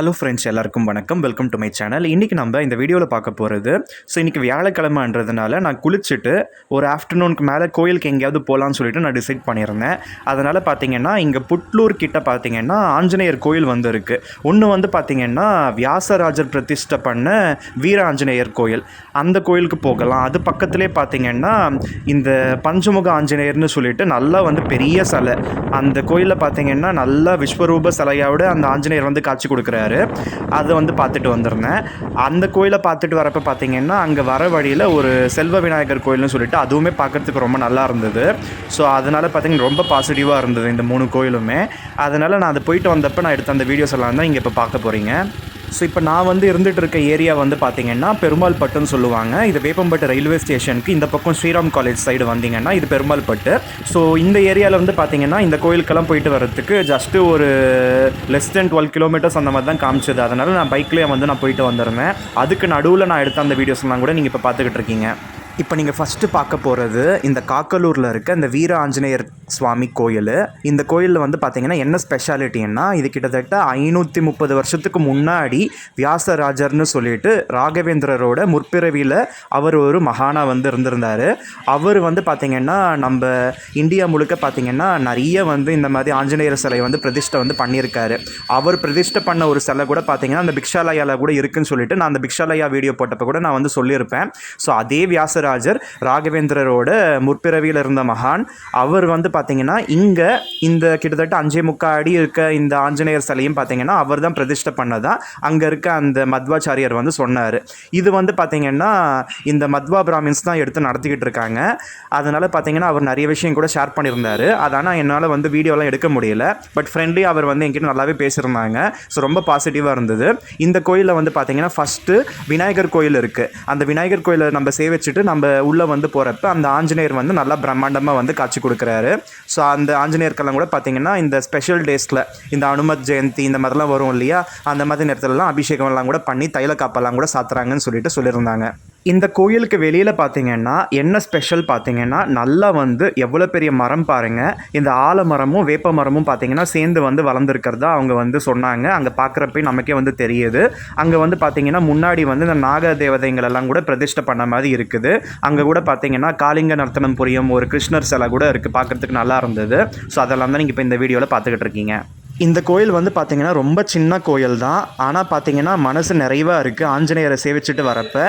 Hello friends எல்லாருக்கும் வணக்கம். Welcome to my channel இன்றைக்கி நம்ம இந்த வீடியோவில் பார்க்க போகிறது ஸோ இன்றைக்கி வியாழக்கிழமைன்றதுனால நான் குளிச்சுட்டு ஒரு ஆஃப்டர்நூனுக்கு மேலே கோயிலுக்கு எங்கேயாவது போகலான்னு சொல்லிட்டு நான் டிசைட் பண்ணியிருந்தேன். அதனால் பார்த்தீங்கன்னா இங்கே புட்லூர் கிட்ட பார்த்தீங்கன்னா ஆஞ்சநேயர் கோயில் வந்து இருக்குது ஒன்று வந்து பார்த்தீங்கன்னா வியாசராஜர் பிரதிஷ்டை பண்ண வீர ஆஞ்சநேயர் கோயில். அந்த கோயிலுக்கு போகலாம். அது பக்கத்துலேயே பார்த்தீங்கன்னா இந்த பஞ்சமுக ஆஞ்சநேயர்னு சொல்லிட்டு நல்லா வந்து பெரிய சிலை. அந்த கோயிலில் பார்த்தீங்கன்னா நல்லா விஸ்வரூப சிலையோட அந்த ஆஞ்சநேயர் வந்து காட்சி கொடுக்குறாரு. அதை வந்து பார்த்துட்டு வந்திருந்தேன். அந்த கோயிலை பார்த்துட்டு வரப்போ பார்த்தீங்கன்னா அங்கே வர வழியில் ஒரு செல்வ விநாயகர் கோயில்னு சொல்லிட்டு அதுவுமே பார்க்குறதுக்கு ரொம்ப நல்லா இருந்தது. ஸோ அதனால் பார்த்தீங்கன்னா ரொம்ப பாசிட்டிவாக இருந்தது இந்த மூணு கோயிலுமே. அதனால் நான் அதை போயிட்டு வந்தப்போ நான் எடுத்த அந்த வீடியோஸ் எல்லாம் தான் இங்கே இப்போ பார்க்க போகிறீங்க ஸோ இப்போ நான் வந்து இருந்துகிட்டு இருக்க ஏரியா வந்து பார்த்தீங்கன்னா பெருமாள் பட்டுன்னு சொல்லுவாங்க. இது வேப்பம்பட்டு ரயில்வே ஸ்டேஷனுக்கு இந்த பக்கம் ஸ்ரீராம் காலேஜ் சைடு வந்தீங்கன்னா இது பெருமாள் பட்டு ஸோ இந்த ஏரியாவில் வந்து பார்த்தீங்கன்னா இந்த கோயிலுக்கெல்லாம் போயிட்டு வரதுக்கு ஜஸ்ட்டு ஒரு லெஸ் தென் டுவெல் கிலோமீட்டர்ஸ் அந்த மாதிரி தான் காமிச்சது. அதனால் நான் பைக்லேயே வந்து நான் போயிட்டு வந்திருந்தேன். அதுக்கு நடுவில் நான் எடுத்த அந்த வீடியோஸ்லாம் கூட நீங்கள் இப்போ பார்த்துக்கிட்டு இருக்கீங்க இப்போ நீங்கள் ஃபஸ்ட்டு பார்க்க போகிறது இந்த காக்கலூரில் இருக்க இந்த வீர ஆஞ்சநேயர் சுவாமி கோயில். இந்த கோயிலில் வந்து பார்த்தீங்கன்னா என்ன ஸ்பெஷாலிட்டின்னா இது கிட்டத்தட்ட ஐநூற்றி முப்பது வருஷத்துக்கு முன்னாடி வியாசராஜர்னு சொல்லிட்டு ராகவேந்திரரோட முற்பிறவியில் அவர் ஒரு மகானா வந்து இருந்திருந்தார். அவர் வந்து பார்த்திங்கன்னா நம்ம இந்தியா முழுக்க பார்த்தீங்கன்னா நிறைய வந்து இந்த மாதிரி ஆஞ்சநேயர் சிலை வந்து பிரதிஷ்டை வந்து பண்ணியிருக்காரு. அவர் பிரதிஷ்டை பண்ண ஒரு சிலை கூட பார்த்தீங்கன்னா அந்த பிக்ஷாலயாவில் கூட இருக்குன்னு சொல்லிட்டு நான் அந்த பிக்ஷாலயா வீடியோ போட்டப்போ கூட நான் வந்து சொல்லியிருப்பேன். ஸோ அதே வியாசராஜர் ராகவேந்திரரோட முற்பிறவியில் இருந்த மகான். அவர் வந்து பார்த்தீங்கன்னா இங்கே இந்த கிட்டத்தட்ட அஞ்சே முக்கா அடி இருக்க இந்த ஆஞ்சநேயர் சிலையும் பார்த்தீங்கன்னா அவர் தான் பிரதிஷ்டை பண்ணதா அங்கே இருக்க அந்த மத்வாச்சாரியர் வந்து சொன்னார். இது வந்து பார்த்தீங்கன்னா இந்த மத்வா பிராமின்ஸ் தான் எடுத்து நடத்திக்கிட்டு இருக்காங்க. அதனால் பார்த்தீங்கன்னா அவர் நிறைய விஷயம் கூட ஷேர் பண்ணியிருந்தாரு. அதனால் என்னால் வந்து வீடியோலாம் எடுக்க முடியல. பட் ஃப்ரெண்ட்லி அவர் வந்து என்கிட்ட நல்லாவே பேசியிருந்தாங்க. ஸோ ரொம்ப பாசிட்டிவாக இருந்தது. இந்த கோயிலில் வந்து பார்த்தீங்கன்னா ஃபஸ்ட்டு விநாயகர் கோயில் இருக்குது அந்த விநாயகர் கோயிலை நம்ம சேவிச்சுட்டு நம்ம உள்ளே வந்து போகிறப்ப அந்த ஆஞ்சநேயர் வந்து நல்லா பிரம்மாண்டமாக வந்து காட்சி கொடுக்குறாரு. ஸோ அந்த ஆஞ்சநேயர்கள்லாம் கூட பார்த்தீங்கன்னா இந்த ஸ்பெஷல் டேஸில் இந்த அனுமத் ஜெயந்தி இந்த மாதிரிலாம் வரும் இல்லையா? அந்த மாதிரி நேரத்துலலாம் அபிஷேகம்லாம் கூட பண்ணி தைல காப்பெல்லாம் கூட சாத்துறாங்கன்னு சொல்லிட்டு சொல்லியிருந்தாங்க. இந்த கோயிலுக்கு வெளியில் பார்த்தீங்கன்னா என்ன ஸ்பெஷல் பார்த்தீங்கன்னா நல்லா வந்து எவ்வளோ பெரிய மரம் பாருங்கள் இந்த ஆலமரமும் வேப்ப மரமும் பார்த்தீங்கன்னா சேர்ந்து வந்து வளர்ந்துருக்கிறதா அவங்க வந்து சொன்னாங்க. அங்கே பார்க்குறப்ப நமக்கே வந்து தெரியுது. அங்கே வந்து பார்த்தீங்கன்னா முன்னாடி வந்து இந்த நாக தேவதைங்களெல்லாம் கூட பிரதிஷ்டை பண்ண மாதிரி இருக்குது. அங்கே கூட பார்த்தீங்கன்னா காளிங்க நர்த்தனம் புரியும் ஒரு கிருஷ்ணர் சிலை கூட இருக்குது பார்க்குறதுக்கு நல்லா இருந்தது. ஸோ அதெல்லாம் தான் நீங்கள் இப்போ இந்த வீடியோவில் பார்த்துக்கிட்டு இருக்கீங்க. இந்த கோயில் வந்து பார்த்தீங்கன்னா ரொம்ப சின்ன கோயில் தான் ஆனால் பார்த்தீங்கன்னா மனசு நிறைவாக இருக்குது ஆஞ்சநேயரை சேவிச்சுட்டு வரப்போ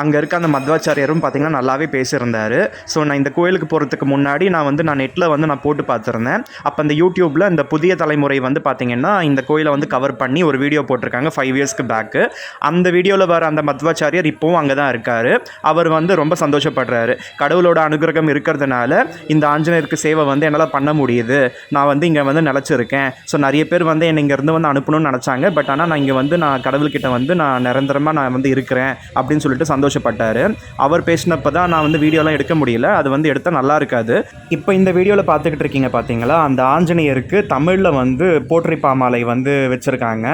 அங்கே இருக்க அந்த மத்வாச்சாரியரும் பார்த்திங்கன்னா நல்லாவே பேசியிருந்தார். ஸோ நான் இந்த கோயிலுக்கு போகிறதுக்கு முன்னாடி நான் வந்து நான் நெட்டில் வந்து நான் போட்டு பார்த்துருந்தேன். அப்போ அந்த யூடியூப்பில் இந்த புதிய தலைமுறை வந்து பார்த்திங்கன்னா இந்த கோயிலை வந்து கவர் பண்ணி ஒரு வீடியோ போட்டிருக்காங்க ஃபைவ் இயர்ஸ்க்கு பேக்கு அந்த வீடியோவில் வர அந்த மத்வாச்சாரியர் இப்போவும் அங்கே தான் இருக்கார். அவர் வந்து ரொம்ப சந்தோஷப்படுறாரு. கடவுளோட அனுகிரகம் இருக்கிறதுனால இந்த ஆஞ்சநேயருக்கு சேவை வந்து என்னால் பண்ண முடியுது. நான் வந்து இங்கே வந்து நிலச்சிருக்கேன். ஸோ நிறைய பேர் வந்து என்னை இங்கேருந்து வந்து அனுப்பணும்னு நினச்சாங்க. பட் ஆனால் நான் இங்கே வந்து நான் கடவுள்கிட்ட வந்து நான் நிரந்தரமாக நான் வந்து இருக்கிறேன் அப்படின்னு சொல்லிட்டு சந்தோஷப்பட்டார். அவர் பேசினப்போ தான் நான் வந்து வீடியோலாம் எடுக்க முடியல. அது வந்து எடுத்தால் நல்லா இருக்காது. இப்போ இந்த வீடியோவில் பார்த்துக்கிட்டு இருக்கீங்க பார்த்தீங்களா அந்த ஆஞ்சநேயருக்கு தமிழில் வந்து போற்றி பாமாலை வந்து வச்சுருக்காங்க.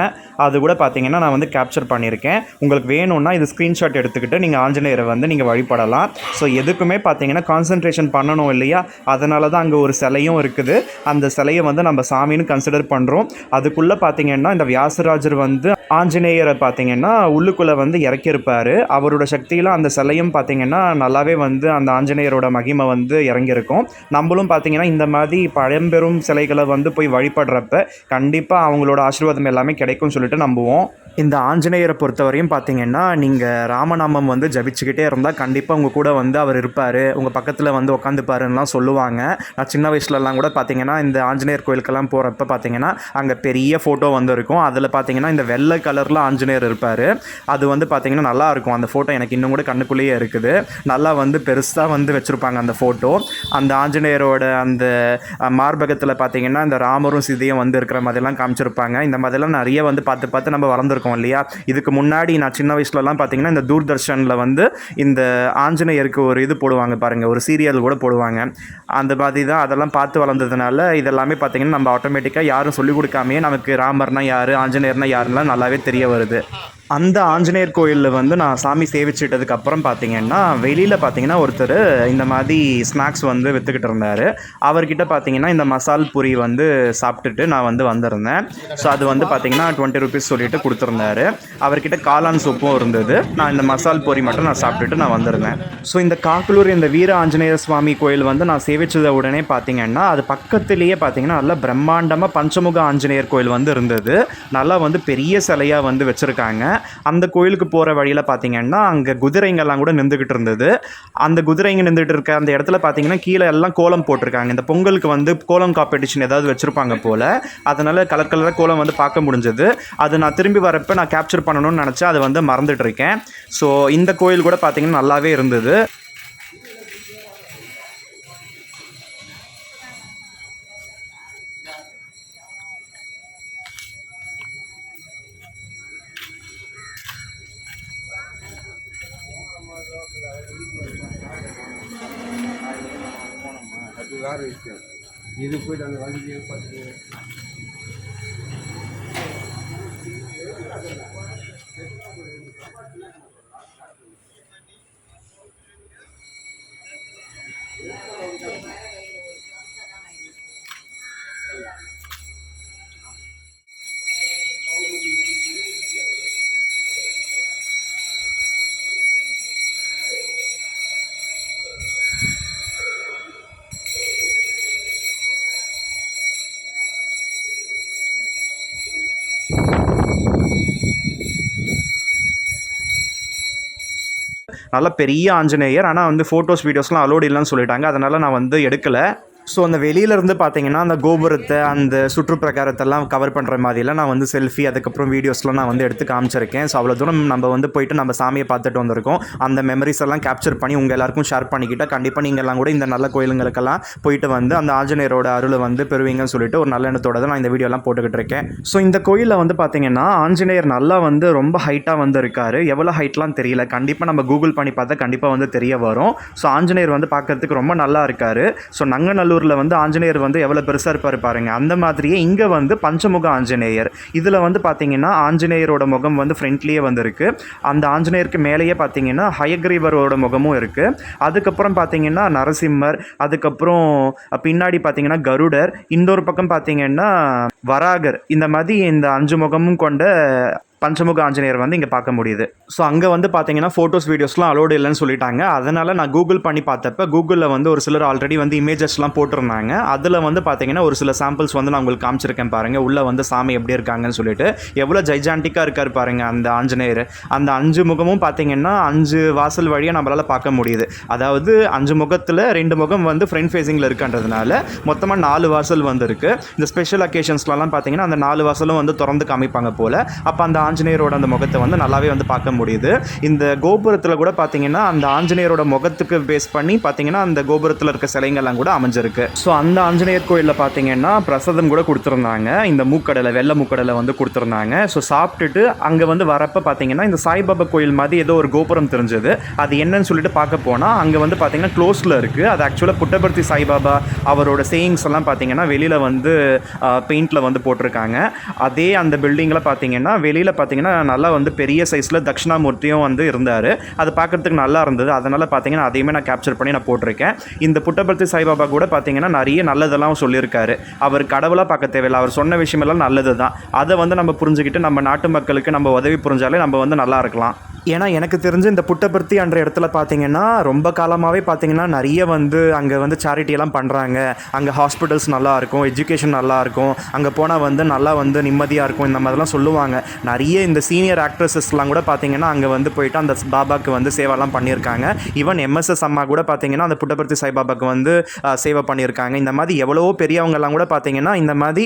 அது கூட பார்த்தீங்கன்னா நான் வந்து கேப்சர் பண்ணியிருக்கேன். உங்களுக்கு வேணும்னா இது ஸ்க்ரீன்ஷாட் எடுத்துக்கிட்டு நீங்கள் ஆஞ்சநேயரை வந்து நீங்கள் வழிபடலாம். ஸோ எதுக்குமே பார்த்தீங்கன்னா கான்சன்ட்ரேஷன் பண்ணணும் இல்லையா? அதனால தான் அங்கே ஒரு சிலையும் இருக்குது. அந்த சிலையை வந்து நம்ம சாமின்னு கன்சிடர் பண்ணுறோம் அதுக்குள்ளே பார்த்தீங்கன்னா இந்த வியாசராஜர் வந்து ஆஞ்சநேயரை பார்த்தீங்கன்னா உள்ளுக்குள்ளே வந்து இறக்கியிருப்பார். அவரோட சக்தியில் அந்த சிலையும் பார்த்தீங்கன்னா நல்லாவே வந்து அந்த ஆஞ்சநேயரோட மகிமை வந்து இறங்கியிருக்கும். நம்மளும் பார்த்தீங்கன்னா இந்த மாதிரி பழம்பெரும் சிலைகளை வந்து போய் வழிபடுறப்ப கண்டிப்பாக அவங்களோட ஆசீர்வாதம் எல்லாமே கிடைக்கும்னு சொல்லிட்டு நம்புவோம். இந்த ஆஞ்சநேயரை பொறுத்தவரையும் பார்த்தீங்கன்னா நீங்கள் ராமநாமம் வந்து ஜபிச்சுக்கிட்டே இருந்தால் கண்டிப்பாக உங்கள் கூட வந்து அவர் இருப்பார். உங்கள் பக்கத்தில் வந்து உட்காந்துப்பாருன்னெலாம் சொல்லுவாங்க. நான் சின்ன வயசுலலாம் கூட பார்த்தீங்கன்னா இந்த ஆஞ்சநேயர் கோயிலுக்கெல்லாம் போகிறப்ப பார்த்தீங்கன்னா அங்கே பெரிய ஃபோட்டோ வந்து இருக்கும் அதில் பார்த்தீங்கன்னா இந்த வெள்ளை கலரில் ஆஞ்சநேயர் இருப்பார். அது வந்து பார்த்தீங்கன்னா நல்லா இருக்கும் அந்த ஃபோட்டோ எனக்கு இன்னும் கூட கண்ணுக்குள்ளேயே இருக்குது. நல்லா வந்து பெருசாக வந்து வச்சுருப்பாங்க அந்த ஃபோட்டோ அந்த ஆஞ்சநேயரோட அந்த மார்பகத்தில் பார்த்தீங்கன்னா இந்த ராமரும் சிதையும் வந்து இருக்கிற மாதிரிலாம் காமிச்சிருப்பாங்க. இந்த மாதிரிலாம் நிறைய வந்து பார்த்து பார்த்து நம்ம வளர்ந்துருக்கோம். இல்லையா? இதுக்கு முன்னாடி நான் சின்ன வயசுலலாம் பார்த்தீங்கன்னா இந்த தூர்தர்ஷனில் வந்து இந்த ஆஞ்சநேயருக்கு ஒரு இது போடுவாங்க பாருங்கள் ஒரு சீரியல் கூட போடுவாங்க. அந்த மாதிரி தான் அதெல்லாம் பார்த்து வளர்ந்ததுனால இதெல்லாமே பார்த்தீங்கன்னா நம்ம ஆட்டோமேட்டிக்காக யாரும் சொல்லிக் கொடுக்காமையே நமக்கு ராமர்னா யார் ஆஞ்சநேயர்னா யாருன்னா நல்லாவே தெரிய வருது. அந்த ஆஞ்சநேயர் கோயிலில் வந்து நான் சாமி சேவிச்சிட்டதுக்கு அப்புறம் பார்த்தீங்கன்னா வெளியில் பார்த்தீங்கன்னா ஒருத்தர் இந்த மாதிரி ஸ்நாக்ஸ் வந்து விற்றுக்கிட்டு இருந்தார். அவர்கிட்ட பார்த்தீங்கன்னா இந்த மசால் பூரி வந்து சாப்பிட்டுட்டு நான் வந்து வந்திருந்தேன். ஸோ அது வந்து பார்த்தீங்கன்னா டுவெண்ட்டி ருபீஸ் சொல்லிட்டு கொடுத்துருந்தாரு. அவர்கிட்ட காளான் சூப்பும் இருந்தது. நான் இந்த மசால் பூரி மட்டும் நான் சாப்பிட்டுட்டு நான் வந்திருந்தேன். ஸோ இந்த காக்கலூர் இந்த வீர ஆஞ்சநேயர் சுவாமி கோயில் வந்து நான் சேவிச்சத உடனே பார்த்தீங்கன்னா அது பக்கத்துலேயே பார்த்தீங்கன்னா நல்லா பிரம்மாண்டமாக பஞ்சமுக ஆஞ்சநேயர் கோயில் வந்து இருந்தது. நல்லா வந்து பெரிய சிலையாக வந்து வச்சுருக்காங்க. அந்த கோயிலுக்கு போகிற வழியில் பார்த்தீங்கன்னா அங்கே குதிரைங்கெல்லாம் கூட நின்றுக்கிட்டு இருந்தது. அந்த குதிரைங்க நின்றுட்டு இருக்க அந்த இடத்துல பார்த்தீங்கன்னா கீழே எல்லாம் கோலம் போட்டிருக்காங்க. இந்த பொங்கலுக்கு வந்து கோலம் காம்படிஷன் ஏதாவது வச்சுருப்பாங்க போல். அதனால் கலர் கலராக கோலம் வந்து பார்க்க முடிஞ்சது. அது நான் திரும்பி வரப்போ நான் கேப்சர் பண்ணணும்னு நினச்சா அதை வந்து மறந்துட்டு இருக்கேன். ஸோ இந்த கோயில் கூட பார்த்தீங்கன்னா நல்லாவே இருந்தது. அது வேற விஷயம். இது போயிட்டு அந்த வண்டியை பார்த்து நல்ல பெரிய ஆஞ்சநேயர். ஆனால் வந்து ஃபோட்டோஸ் வீடியோஸ்லாம் அலோடு இல்லைன்னு சொல்லிட்டாங்க. அதனால் நான் வந்து எடுக்கலை. ஸோ அந்த வெளியிலேருந்து பார்த்தீங்கன்னா அந்த கோபுரத்தை அந்த சுற்றுப்பிரகாரத்தெல்லாம் கவர் பண்ணுற மாதிரிலாம் நான் வந்து செல்ஃபி அதுக்கப்புறம் வீடியோஸ்லாம் நான் வந்து எடுத்து காமிச்சிருக்கேன். ஸோ அவ்வளோ தூரம் நம்ம வந்து போயிட்டு நம்ம சாமியை பார்த்துட்டு வந்திருக்கோம். அந்த மெமரிஸ் எல்லாம் கேப்சர் பண்ணி உங்கள் எல்லாருக்கும் ஷேர் பண்ணிக்கிட்டால் கண்டிப்பாக நீங்கள்லாம் கூட இந்த நல்ல கோயிலுங்களுக்கெல்லாம் போயிட்டு வந்து அந்த ஆஞ்சநேயரோட அருளை வந்து பெறுவீங்கன்னு சொல்லிட்டு ஒரு நல்ல எண்ணத்தோட தான் நான் இந்த வீடியோலாம் போட்டுக்கிட்டு இருக்கேன். ஸோ இந்த கோயிலில் வந்து பார்த்தீங்கன்னா ஆஞ்சநேயர் நல்லா வந்து ரொம்ப ஹைட்டாக வந்து இருக்காரு. எவ்வளோ ஹைட்லாம் தெரியல. கண்டிப்பாக நம்ம கூகுள் பண்ணி பார்த்தா கண்டிப்பாக வந்து தெரிய வரும். ஸோ ஆஞ்சநேயர் வந்து பார்க்கறதுக்கு ரொம்ப நல்லா இருக்காரு. ஸோ நங்கநல்லூர் நங்கநல்லூரில் வந்து ஆஞ்சநேயர் வந்து எவ்வளோ பெருசாக இருப்பார் பாருங்க. அந்த மாதிரியே இங்கே வந்து பஞ்சமுக ஆஞ்சநேயர். இதில் வந்து பார்த்தீங்கன்னா ஆஞ்சநேயரோட முகம் வந்து ஃப்ரண்ட்லேயே வந்திருக்கு. அந்த ஆஞ்சநேயருக்கு மேலேயே பார்த்தீங்கன்னா ஹயக்ரீவரோட முகமும் இருக்குது அதுக்கப்புறம் பார்த்தீங்கன்னா நரசிம்மர் அதுக்கப்புறம் பின்னாடி பார்த்தீங்கன்னா கருடர் இன்னொரு பக்கம் பார்த்தீங்கன்னா வராகர். இந்த மாதிரி இந்த அஞ்சு முகமும் கொண்ட பஞ்சமுக ஆஞ்சநேயர் வந்து இங்கே பார்க்க முடியுது. ஸோ அங்கே வந்து பார்த்தீங்கன்னா ஃபோட்டோஸ் வீடியோஸ்லாம் அலோடு இல்லைன்னு சொல்லிட்டாங்க. அதனால் நான் கூகுள் பண்ணி பார்த்தப்ப கூகுளில் வந்து ஒரு சிலர் ஆல்ரெடி வந்து இமேஜஸ்லாம் போட்டிருந்தாங்க. அதில் வந்து பார்த்தீங்கன்னா ஒரு சில சாம்பிள்ஸ் வந்து நான் உங்களுக்கு காமிச்சிருக்கேன் பாருங்கள் உள்ளே வந்து சாமி எப்படி இருக்காங்கன்னு சொல்லிட்டு. எவ்வளோ ஜைஜாண்டிக்காக இருக்கார் பாருங்கள் அந்த ஆஞ்சநேயர். அந்த அஞ்சு முகமும் பார்த்தீங்கன்னா அஞ்சு வாசல் வழியாக நம்மளால் பார்க்க முடியுது. அதாவது அஞ்சு முகத்தில் ரெண்டு முகம் வந்து ஃப்ரண்ட் ஃபேஸிங்கில் இருக்குன்றதுனால மொத்தமாக நாலு வாசல் வந்து இருக்குது இந்த ஸ்பெஷல் அக்கேஷன்ஸ்லாம் பார்த்தீங்கன்னா அந்த நாலு வாசலும் வந்து திறந்து காமிப்பாங்க போல். அப்போ அந்த ஆஞ்சநேயரோட அந்த முகத்தை வந்து நல்லாவே வந்து பார்க்க முடியுது. இந்த கோபுரத்தில் கூட பார்த்தீங்கன்னா அந்த ஆஞ்சநேயரோட முகத்துக்கு பேஸ் பண்ணி பார்த்தீங்கன்னா அந்த கோபுரத்தில் இருக்க சிலைங்கள்லாம் கூட அமைஞ்சிருக்கு. ஸோ அந்த ஆஞ்சநேயர் கோயிலில் பார்த்தீங்கன்னா பிரசாதம் கூட கொடுத்துருந்தாங்க. இந்த மூக்கடலை வெள்ளை மூக்கடலை வந்து கொடுத்துருந்தாங்க. ஸோ சாப்பிட்டுட்டு அங்கே வந்து வரப்போ பார்த்தீங்கன்னா இந்த சாய்பாபா கோயில் மாதிரி ஏதோ ஒரு கோபுரம் தெரிஞ்சது. அது என்னன்னு சொல்லிட்டு பார்க்க போனால் அங்கே வந்து பார்த்தீங்கன்னா க்ளோஸில் இருக்குது அது ஆக்சுவலாக புட்டபர்த்தி சாய்பாபா அவரோட சேயிங்ஸ் எல்லாம் பார்த்தீங்கன்னா வெளியில் வந்து பெயிண்டில் வந்து போட்டிருக்காங்க. அதே அந்த பில்டிங்கில் பார்த்தீங்கன்னா வெளியில் பார்த்தீங்கன்னா நல்லா வந்து பெரிய சைஸில் தட்சிணாமூர்த்தியும் வந்து இருந்தார். அது பார்க்குறதுக்கு நல்லா இருந்தது. அதனால் பார்த்தீங்கன்னா அதையுமே நான் கேப்சர் பண்ணி நான் போட்டிருக்கேன். இந்த புட்டபர்த்தி சாய்பாபா கூட பார்த்தீங்கன்னா நிறைய நல்லதெல்லாம் சொல்லியிருக்காரு. அவர் கடவுளாக பார்க்க தேவையில்லை. அவர் சொன்ன விஷயமெல்லாம் நல்லது தான் அதை வந்து நம்ம புரிஞ்சுக்கிட்டு நம்ம நாட்டு மக்களுக்கு நம்ம உதவி புரிஞ்சாலே நம்ம வந்து நல்லா இருக்கலாம். ஏன்னா எனக்கு தெரிஞ்சு இந்த புட்டபர்த்தி என்ற இடத்துல பார்த்தீங்கன்னா ரொம்ப காலமாகவே பார்த்தீங்கன்னா நிறைய வந்து அங்கே வந்து சேரிட்டியெல்லாம் எல்லாம் பண்ணுறாங்க அங்கே ஹாஸ்பிட்டல்ஸ் நல்லா இருக்கும் எஜுகேஷன் நல்லா இருக்கும். அங்கே போனால் வந்து நல்லா வந்து நிம்மதியாக இருக்கும் இந்த மாதிரிலாம் சொல்லுவாங்க. நிறைய இந்த சீனியர் ஆக்ட்ரஸஸ்லாம் கூட பார்த்தீங்கன்னா அங்கே வந்து போயிட்டு அந்த பாபாக்கு வந்து சேவைலாம் பண்ணியிருக்காங்க. ஈவன் எம்எஸ்எஸ் அம்மா கூட பார்த்தீங்கன்னா அந்த புட்டபர்த்தி சாய்பாபாக்கு வந்து சேவை பண்ணியிருக்காங்க. இந்த மாதிரி எவ்வளவோ பெரியவங்கெல்லாம் கூட பார்த்தீங்கன்னா இந்த மாதிரி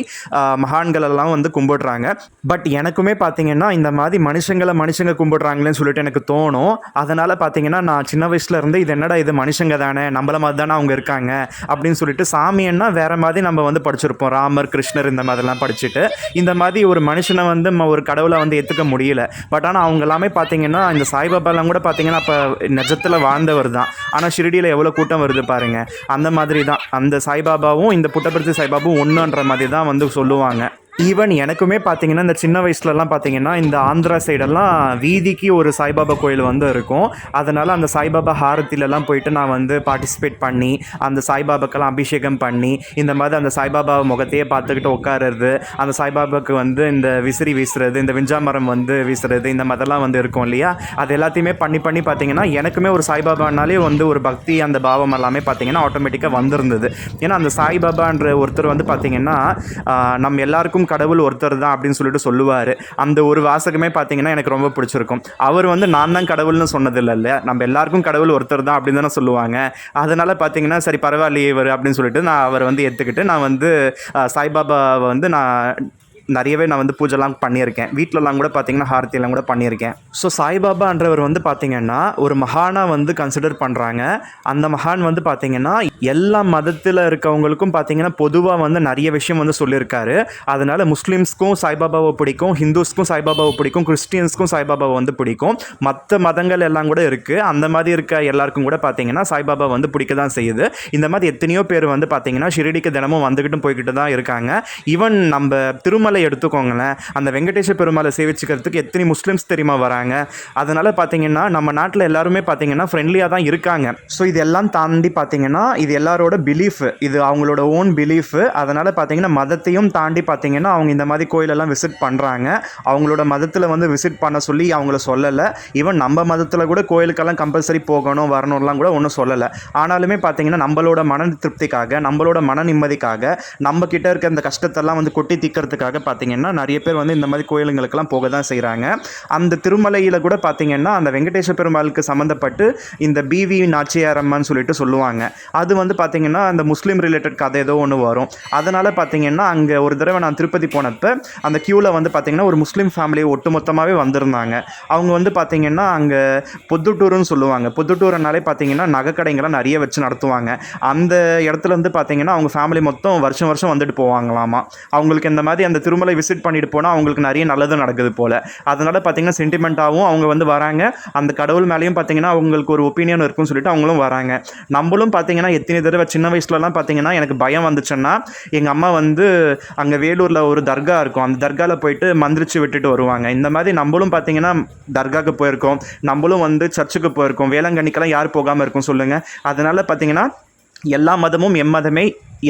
மகான்களெல்லாம் மகான்கள் எல்லாம் வந்து கும்பிடுறாங்க. பட் எனக்குமே பார்த்தீங்கன்னா இந்த மாதிரி மனுஷங்களை மனுஷங்க கும்பிடுறாங்களேன்னு சொல்லிட்டு எனக்கு தோணும். அதனால் பார்த்தீங்கன்னா நான் சின்ன வயசுல இருந்து இது என்னடா இது மனுஷங்க தானே நம்மள மாதிரி தானே அவங்க இருக்காங்க அப்படின்னு சொல்லிட்டு சாமியன்னா வேற மாதிரி நம்ம வந்து படிச்சிருப்போம். ராமர் கிருஷ்ணர் இந்த மாதிரிலாம் படிச்சுட்டு இந்த மாதிரி ஒரு மனுஷனை வந்து ஒரு கடவுளை வந்து ஏற்றுக்க முடியல. பட் ஆனால் அவங்க எல்லாமே பார்த்தீங்கன்னா இந்த சாய்பாபாலாம் கூட பார்த்தீங்கன்னா அப்போ நிஜத்தில் வாழ்ந்தவர் தான். ஆனால் ஷிரடியில் எவ்வளோ கூட்டம் வருது பாருங்க. அந்த மாதிரி தான் அந்த சாய்பாபாவும் இந்த புட்டபர்த்தி சாய்பாபாவும் ஒன்றுன்ற மாதிரி தான் வந்து சொல்லுவாங்க. ஈவன் எனக்குமே பார்த்தீங்கன்னா இந்த சின்ன வயசுலலாம் பார்த்தீங்கன்னா இந்த ஆந்திரா சைடெல்லாம் வீதிக்கு ஒரு சாய்பாபா கோயில் வந்து இருக்கும். அதனால் அந்த சாய்பாபா ஹாரத்திலலாம் போயிட்டு நான் வந்து பார்ட்டிசிபேட் பண்ணி அந்த சாய்பாபாக்கெல்லாம் அபிஷேகம் பண்ணி இந்த மாதிரி அந்த சாய்பாபா முகத்தையே பார்த்துக்கிட்டு உட்காருறது அந்த சாய்பாபாவுக்கு வந்து இந்த விசிறி வீசுறது இந்த விஞ்சாமரம் வந்து வீசுறது இந்த மாதிரிலாம் வந்து இருக்கும் இல்லையா? அது எல்லாத்தையுமே பண்ணி பண்ணி பார்த்தீங்கன்னா எனக்குமே ஒரு சாய்பாபானாலே வந்து ஒரு பக்தி அந்த பாவம் எல்லாமே பார்த்தீங்கன்னா ஆட்டோமேட்டிக்காக வந்திருந்தது. ஏன்னா அந்த சாய்பாபான்ற ஒருத்தர் வந்து பார்த்தீங்கன்னா நம்ம எல்லாருக்கும் கடவுள் ஒருத்தர் தான் அப்படின்னு சொல்லிட்டு சொல்லுவார். அந்த ஒரு வாசகமே பார்த்தீங்கன்னா எனக்கு ரொம்ப பிடிச்சிருக்கும். அவர் வந்து நான் தான் கடவுள்னு சொன்னதில்ல நம்ம எல்லாருக்கும் கடவுள் ஒருத்தர் தான் அப்படின்னு தானே சொல்லுவாங்க. அதனால் பார்த்தீங்கன்னா சரி பரவாயில்லையே இவர் அப்படின்னு சொல்லிட்டு நான் அவரை வந்து எடுத்துக்கிட்டு நான் வந்து சாய்பாபாவை வந்து நான் நிறையவே நான் வந்து பூஜைலாம் பண்ணியிருக்கேன். வீட்டிலலாம் கூட பார்த்தீங்கன்னா ஹாரத்தியெல்லாம் கூட பண்ணியிருக்கேன். ஸோ சாய்பாபான்றவர் வந்து பார்த்தீங்கன்னா ஒரு மகானாக வந்து கன்சிடர் பண்ணுறாங்க அந்த மகான் வந்து பார்த்தீங்கன்னா எல்லா மதத்தில் இருக்கவங்களுக்கும் பார்த்தீங்கன்னா பொதுவாக வந்து நிறைய விஷயம் வந்து சொல்லியிருக்காரு. அதனால் முஸ்லீம்ஸ்க்கும் சாய்பாபாவை பிடிக்கும் ஹிந்துஸ்க்கும் சாய்பாபாவை பிடிக்கும் கிறிஸ்டியன்ஸ்க்கும் சாய்பாபாவை வந்து பிடிக்கும். மற்ற மதங்கள் எல்லாம் கூட இருக்குது அந்த மாதிரி இருக்க எல்லாருக்கும் கூட பார்த்தீங்கன்னா சாய்பாபா வந்து பிடிக்க தான் செய்யுது. இந்த மாதிரி எத்தனையோ பேர் வந்து பார்த்தீங்கன்னா ஷிரடிக்கு தினமும் வந்துக்கிட்டும் போய்கிட்டு தான் இருக்காங்க. ஈவன் நம்ம திருமலை எடுத்துக்கோங்களேன் அந்த வெங்கடேஷ பெருமாளை சேவிச்சுக்கிறதுக்கு எத்தனை முஸ்லீம்ஸ் தெரியுமா வராங்க? அதனால் பார்த்தீங்கன்னா நம்ம நாட்டில் எல்லாருமே பார்த்தீங்கன்னா ஃப்ரெண்ட்லியாக தான் இருக்காங்க. ஸோ இதெல்லாம் தாண்டி பார்த்தீங்கன்னா இது எல்லாரோட பிலீஃப் இது அவங்களோட ஓன் பிலீஃப் அதனால் பார்த்தீங்கன்னா மதத்தையும் தாண்டி பார்த்தீங்கன்னா அவங்க இந்த மாதிரி கோயிலெல்லாம் விசிட் பண்ணுறாங்க அவங்களோட மதத்தில் வந்து விசிட் பண்ண சொல்லி அவங்கள சொல்லலை. ஈவன் நம்ம மதத்தில் கூட கோயிலுக்கெல்லாம் கம்பல்சரி போகணும் வரணும்லாம் கூட ஒன்றும் சொல்லலை. ஆனாலுமே பார்த்தீங்கன்னா நம்மளோட மன திருப்திக்காக நம்மளோட மன நிம்மதிக்காக நம்ம கிட்ட இருக்க அந்த கஷ்டத்தெல்லாம் வந்து கொட்டி தீக்கிறதுக்காக பார்த்தீங்கன்னா நிறைய பேர் வந்து இந்த மாதிரி கோயிலுங்களுக்கெல்லாம் போக தான் செய்கிறாங்க அந்த திருமலையில் கூட பார்த்தீங்கன்னா அந்த வெங்கடேஸ்வர பெருமாளுக்கு சம்மந்தப்பட்டு இந்த பிவி நாச்சியார் சொல்லிட்டு சொல்லுவாங்க. அது வந்து பார்த்தீங்கன்னா அந்த முஸ்லீம் ரிலேட்டட் கதை ஏதோ ஒன்று வரும். அதனால் பார்த்தீங்கன்னா அங்கே ஒரு தடவை நான் திருப்பதி போனப்போ அந்த க்யூவில் வந்து பார்த்தீங்கன்னா ஒரு முஸ்லீம் ஃபேமிலி ஒட்டுமொத்தமாகவே வந்திருந்தாங்க. அவங்க வந்து பார்த்தீங்கன்னா அங்கே பொத்துட்டூருன்னு சொல்லுவாங்க. பொத்துட்டூர்னாலே பார்த்தீங்கன்னா நகைக்கடைங்களாம் நிறைய வச்சு நடத்துவாங்க. அந்த இடத்துல வந்து பார்த்தீங்கன்னா அவங்க ஃபேமிலி மொத்தம் வருஷம் வருஷம் வந்துட்டு போவாங்களாமா. அவங்களுக்கு இந்த மாதிரி அந்த திருமலை விசிட் பண்ணிட்டு போனால் அவங்களுக்கு நிறைய நல்லது நடக்குது போல். அதனால் பார்த்தீங்கன்னா சென்டிமெண்ட்டாகவும் அவங்க வந்து வராங்க. அந்த கடவுள் மேலேயும் பார்த்தீங்கன்னா அவங்களுக்கு ஒரு ஒப்பீனியன் இருக்கும்னு சொல்லிட்டு அவங்களும் வராங்க. நம்மளும் பார்த்தீங்கன்னா எத்தனை தடவை சின்ன வயசுலலாம் பார்த்தீங்கன்னா எனக்கு பயம் வந்துச்சுன்னா எங்கள் அம்மா வந்து அங்கே வேலூரில் ஒரு தர்கா இருக்கும். அந்த தர்காவில் போயிட்டு மந்திரிச்சு விட்டுட்டு வருவாங்க. இந்த மாதிரி நம்மளும் பார்த்தீங்கன்னா தர்காவுக்கு போயிருக்கோம். நம்மளும் வந்து சர்ச்சுக்கு போயிருக்கோம். வேளாங்கண்ணிக்கெல்லாம் யார் போகாமல் இருக்கும் சொல்லுங்கள் அதனால் பார்த்தீங்கன்னா எல்லா மதமும் எம்மதமே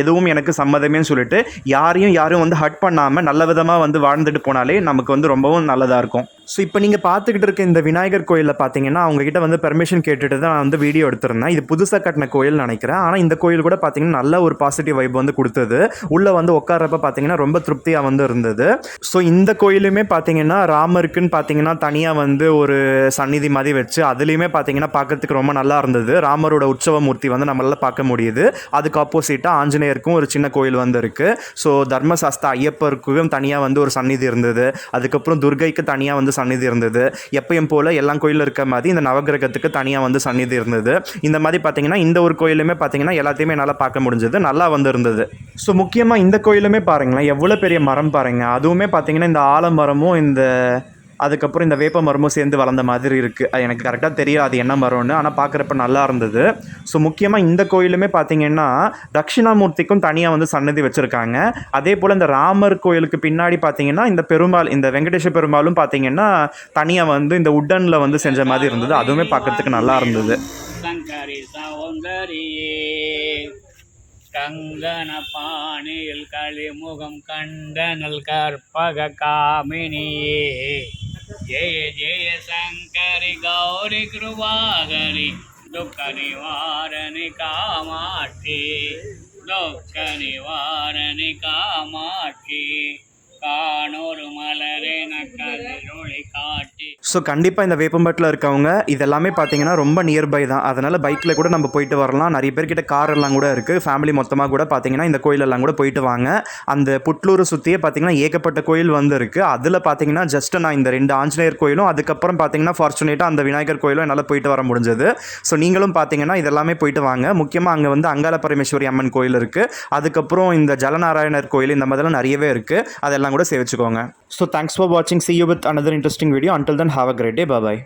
எதுவும் எனக்கு சம்மதமேன்னு சொல்லிட்டு யாரையும் யாரும் வந்து ஹர்ட் பண்ணாமல் நல்ல விதமாக வந்து வாழ்ந்துட்டு போனாலே நமக்கு வந்து ரொம்பவும் நல்லதாக இருக்கும். ஸோ இப்போ நீங்கள் பார்த்துக்கிட்டு இருக்க இந்த விநாயகர் கோயிலில் பார்த்தீங்கன்னா அவங்ககிட்ட வந்து பெர்மிஷன் கேட்டுட்டு தான் நான் வந்து வீடியோ எடுத்திருந்தேன். இது புதுசாக கட்டின கோயில் நினைக்கிறேன். ஆனால் இந்த கோயில் கூட பார்த்தீங்கன்னா நல்ல ஒரு பாசிட்டிவ் வைப் வந்து கொடுத்தது. உள்ளே வந்து உட்காரப்ப பார்த்தீங்கன்னா ரொம்ப திருப்தியாக வந்து இருந்தது. ஸோ இந்த கோயிலுமே பார்த்தீங்கன்னா ராமருக்குன்னு பார்த்தீங்கன்னா தனியாக வந்து ஒரு சந்நிதி மாதிரி வச்சு அதுலேயுமே பார்த்தீங்கன்னா பார்க்கறதுக்கு ரொம்ப நல்லா இருந்தது. ராமரோட உற்சவ மூர்த்தி வந்து நம்மளால் பார்க்க முடியுது. அதுக்கு ஆப்போசிட்டாக ஆஞ்சநேயருக்கும் ஒரு சின்ன கோயில் வந்து இருக்குது ஸோ தர்மசாஸ்தா ஐயப்பருக்கும் தனியாக வந்து ஒரு சந்நிதி இருந்தது. அதுக்கப்புறம் துர்கைக்கு தனியாக வந்து சந்நிதி இருந்தது. எப்பயும் போல் எல்லா கோயிலும் இருக்க மாதிரி இந்த நவகிரகத்துக்கு தனியாக வந்து சந்நிதி இருந்தது. இந்த மாதிரி பார்த்தீங்கன்னா இந்த ஒரு கோயிலுமே பார்த்தீங்கன்னா எல்லாத்தையுமே என்னால் பார்க்க முடிஞ்சது. நல்லா வந்து இருந்தது. ஸோ முக்கியமாக இந்த கோயிலுமே பாருங்களேன் எவ்வளோ பெரிய மரம் பாருங்கள் அதுவுமே பார்த்தீங்கன்னா இந்த ஆலமரமும் இந்த அதுக்கப்புறம் இந்த வேப்ப மரமும் சேர்ந்து வளர்ந்த மாதிரி இருக்குது அது எனக்கு கரெக்டாக தெரியல அது என்ன மரம்னு. ஆனால் பார்க்குறப்ப நல்லா இருந்தது. ஸோ முக்கியமாக இந்த கோயிலுமே பார்த்தீங்கன்னா தட்சிணாமூர்த்திக்கும் தனியாக வந்து சன்னதி வச்சுருக்காங்க. அதே போல் இந்த ராமர் கோயிலுக்கு பின்னாடி பார்த்தீங்கன்னா இந்த பெருமாள் இந்த வெங்கடேஷ பெருமாளும் பார்த்தீங்கன்னா தனியாக வந்து இந்த உட்டனில் வந்து செஞ்ச மாதிரி இருந்தது. அதுவுமே பார்க்கறதுக்கு நல்லா இருந்தது. கங்கன பாணியில் களிமுகம் கண்டனல் கற்பக காமினியே. जय जय शंकर गौरी कृपागरी दुख निवारण कामाक्षी दुख निवारण कामाक्षी। ஸோ கண்டிப்பாக இந்த வேப்பம்பட்டில் இருக்கவங்க இதெல்லாமே பார்த்தீங்கன்னா ரொம்ப நியர்பை தான். அதனால் பைக்கில் கூட நம்ம போயிட்டு வரலாம். நிறைய பேர்கிட்ட கார் எல்லாம் கூட இருக்குது ஃபேமிலி மொத்தமாக கூட பார்த்தீங்கன்னா இந்த கோயிலெல்லாம் கூட போயிட்டு வாங்க. அந்த புட்லூரை சுற்றியே பார்த்தீங்கன்னா ஏகப்பட்ட கோயில் வந்து இருக்குது அதில் பார்த்தீங்கன்னா ஜஸ்ட் நான் இந்த ரெண்டு ஆஞ்சநேயர் கோயிலும் அதுக்கப்புறம் பார்த்தீங்கன்னா ஃபார்ச்சுனேட்டாக அந்த விநாயகர் கோயிலும் என்னால் போயிட்டு வர முடிஞ்சது. ஸோ நீங்களும் பார்த்தீங்கன்னா இதெல்லாமே போயிட்டு வாங்க. முக்கியமாக அங்கே வந்து அங்கால பரமேஸ்வரி அம்மன் கோயில் இருக்குது அதுக்கப்புறம் இந்த ஜலநாராயணர் கோயில் இந்த மாதிரிலாம் நிறையவே இருக்குது அதெல்லாம் கூட சேவிச்சுக்கோங்க ஸோ தேங்க்ஸ் ஃபார் வாட்சிங் see you with another interesting video until then have a great day bye